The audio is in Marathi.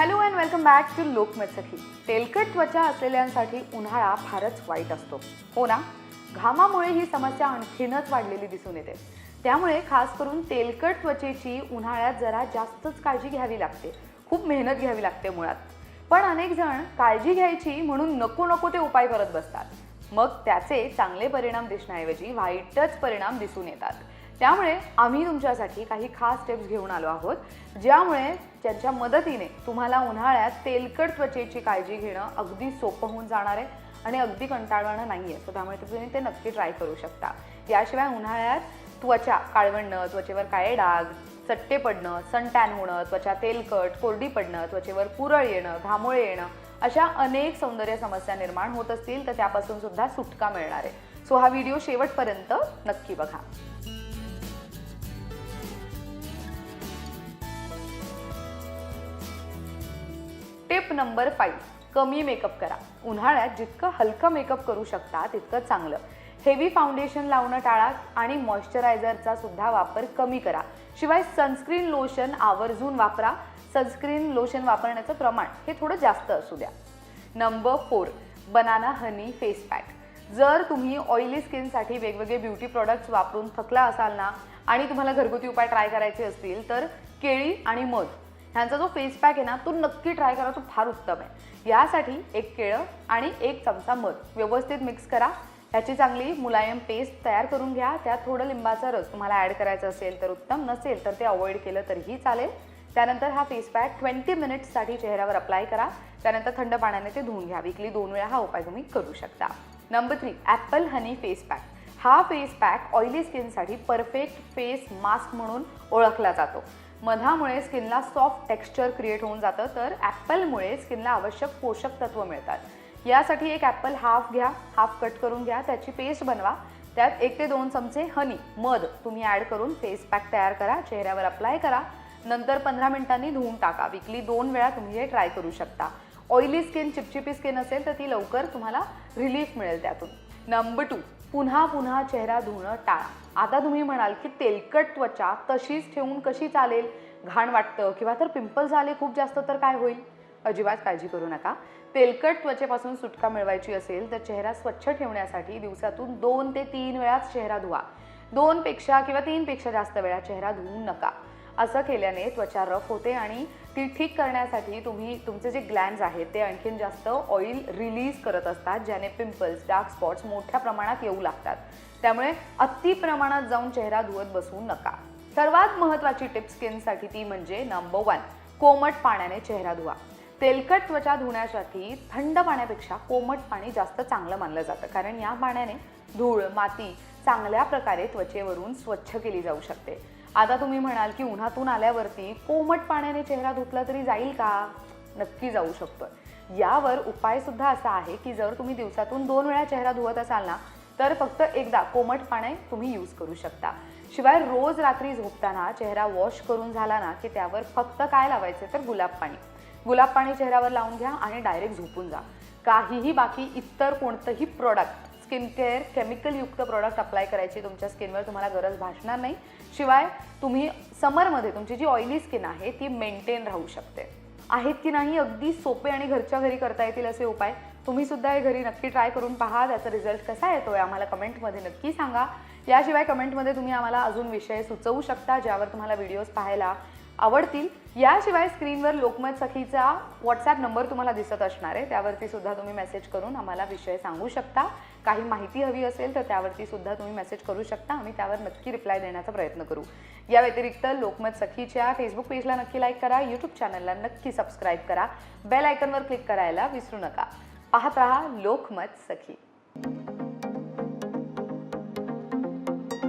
Hello and welcome back to Lokmat Sakhi तेलकट त्वचा असलेल्यांसाठी उन्हाळा फारच वाईट असतो. हो ना? घामामुळे ही समस्या आणखीनच वाढलेली दिसून येते. त्यामुळे खास करून तेलकट त्वचेची उन्हाळ्यात जरा जास्तच काळजी घ्यावी लागते. खूप मेहनत घ्यावी लागते मुळात. पण अनेक जण काळजी घ्यायची म्हणून नको नको ते उपाय करत बसतात. मग त्याचे चांगले परिणाम दिसण्याऐवजी वाईटच परिणाम दिसून येतात. त्यामुळे आम्ही तुमच्यासाठी काही खास स्टेप्स घेऊन आलो आहोत ज्यामुळे ज्यांच्या मदतीने तुम्हाला उन्हाळ्यात तेलकट त्वचेची काळजी घेणं अगदी सोपं होऊन जाणार आहे आणि अगदी कंटाळवाणं नाही आहे सो त्यामुळे तुम्ही ते नक्की ट्राय करू शकता. याशिवाय उन्हाळ्यात त्वचा काळवणणं त्वचेवर काळे डाग चट्टे पडणं सनटॅन होणं त्वचा तेलकट कोरडी पडणं त्वचेवर पुरळ येणं घामोळे येणं अशा अनेक सौंदर्य समस्या निर्माण होत असतील तर त्यापासून सुद्धा सुटका मिळणार आहे. सो हा व्हिडिओ शेवटपर्यंत नक्की बघा. टिप नंबर फाईव्ह कमी मेकअप करा. उन्हाळ्यात जितकं हलकं मेकअप करू शकता तितकं चांगलं. हेवी फाउंडेशन लावणं टाळा आणि मॉइश्चरायझरचा सुद्धा वापर कमी करा. शिवाय सनस्क्रीन लोशन आवर्जून वापरा. सनस्क्रीन लोशन वापरण्याचं प्रमाण हे थोडं जास्त असू द्या. Number four banana honey face pack जर तुम्ही ऑइली स्किनसाठी वेगवेगळे ब्युटी प्रॉडक्ट्स वापरून थकला असाल ना आणि तुम्हाला घरगुती उपाय ट्राय करायचे असतील तर केळी आणि मध. ह्यांचा जो फेस पॅक आहे ना तो नक्की ट्राय करा तो फार उत्तम आहे. यासाठी एक केळं आणि एक चमचा मध व्यवस्थित मिक्स करा. ह्याची चांगली मुलायम पेस्ट तयार करून घ्या. त्यात थोडं लिंबाचा रस तुम्हाला ॲड करायचा असेल तर उत्तम नसेल तर ते अवॉइड केलं तरीही चालेल. त्यानंतर हा फेस पॅक ट्वेंटी मिनिट्ससाठी चेहऱ्यावर अप्लाय करा. त्यानंतर थंड पाण्याने ते धुवून घ्या. विकली दोन वेळा हा उपाय तुम्ही करू शकता. Number three apple honey face pack हा फेस पॅक ऑइली स्किनसाठी परफेक्ट फेस मास्क म्हणून ओळखला जातो. मधामुळे स्किनला सॉफ्ट टेक्स्चर क्रिएट होऊन जातं तर ॲपलमुळे स्किनला आवश्यक पोषक तत्व मिळतात. यासाठी एक ॲपल हाफ घ्या हाफ कट करून घ्या त्याची पेस्ट बनवा. त्यात एक ते दोन चमचे हनी मध तुम्ही ॲड करून फेस पॅक तयार करा चेहऱ्यावर अप्लाय करा. नंतर पंधरा मिनिटांनी धुवून टाका. विकली दोन वेळा तुम्ही हे ट्राय करू शकता. ऑइली स्किन चिपचिपी स्किन असेल तर ती लवकर तुम्हाला रिलीफ मिळेल त्यातून. नंबर टू पुन्हा पुन्हा चेहरा धुणं टाळा. आता तुम्ही म्हणाल की तेलकट त्वचा तशीच ठेवून कशी चालेल? घाण वाटतं किंवा तर पिंपल्स आले खूप जास्त तर काय होईल? अजिबात काळजी करू नका. तेलकट त्वचेपासून सुटका मिळवायची असेल तर चेहरा स्वच्छ ठेवण्यासाठी दिवसातून दोन ते तीन वेळाच चेहरा धुवा. दोनपेक्षा किंवा तीनपेक्षा जास्त वेळा चेहरा धुवू नका. असं केल्याने त्वचा रफ होते आणि ती ठीक करण्यासाठी तुम्ही तुमचे जे ग्लॅन्स आहेत ते आणखीन जास्त ऑइल रिलीज करत असतात ज्याने पिंपल्स डार्क स्पॉट्स मोठ्या प्रमाणात येऊ लागतात. त्यामुळे अति प्रमाणात जाऊन चेहरा धुवत बसवू नका. सर्वात महत्त्वाची टिप स्किनसाठी ती म्हणजे नंबर वन कोमट पाण्याने चेहरा धुवा. तेलकट त्वचा धुण्यासाठी थंड पाण्यापेक्षा कोमट पाणी जास्त चांगलं मानलं जातं. कारण या पाण्याने धूळ माती चांगल्या प्रकारे त्वचेवरून स्वच्छ केली जाऊ शकते. आता तुम्ही म्हणाल की उन्हातून आल्यावरती कोमट पाण्याने चेहरा धुतला तरी जाईल का? नक्की जाऊ शकतो यावर उपायसुद्धा असा आहे की जर तुम्ही दिवसातून दोन वेळा चेहरा धुवत असाल ना तर फक्त एकदा कोमट पाणी तुम्ही यूज करू शकता. शिवाय रोज रात्री झोपताना चेहरा वॉश करून झाला ना की त्यावर फक्त काय लावायचे तर गुलाब पाणी. गुलाब पाणी चेहऱ्यावर लावून घ्या आणि डायरेक्ट झोपून जा. काहीही बाकी इतर कोणतंही प्रोडक्ट स्किन केअर केमिकलयुक्त प्रॉडक्ट अप्लाय करायची तुमच्या स्किनवर तुम्हाला गरज भासणार नाही. शिवाय तुम्ही समरमध्ये तुमची जी ऑइली स्किन आहे ती मेंटेन राहू शकते. आहेत की नाही अगदी सोपे आणि घरच्या घरी करता येतील असे उपाय. तुम्ही सुद्धा हे घरी नक्की ट्राय करून पहा त्याचा रिझल्ट कसा येतो आहे आम्हाला कमेंटमध्ये नक्की सांगा. याशिवाय कमेंटमध्ये तुम्ही आम्हाला अजून विषय सुचवू शकता ज्यावर तुम्हाला व्हिडिओज पाहायला आवडतील. याशिवाय स्क्रीनवर लोकमत सखीचा व्हॉट्सॲप नंबर तुम्हाला दिसत असणार आहे. त्यावरती सुद्धा तुम्ही मेसेज करून आम्हाला विषय सांगू शकता. काही माहिती हवी असेल तर त्यावरती सुद्धा तुम्ही मेसेज करू शकता. आम्ही त्यावर नक्की रिप्लाय देण्याचा प्रयत्न करू. या व्यतिरिक्त लोकमत सखीच्या फेसबुक पेजला नक्की लाईक करा. यूट्यूब चॅनलला नक्की सबस्क्राईब करा. बेल आयकनवर क्लिक करायला विसरू नका. पाहत राहा लोकमत सखी.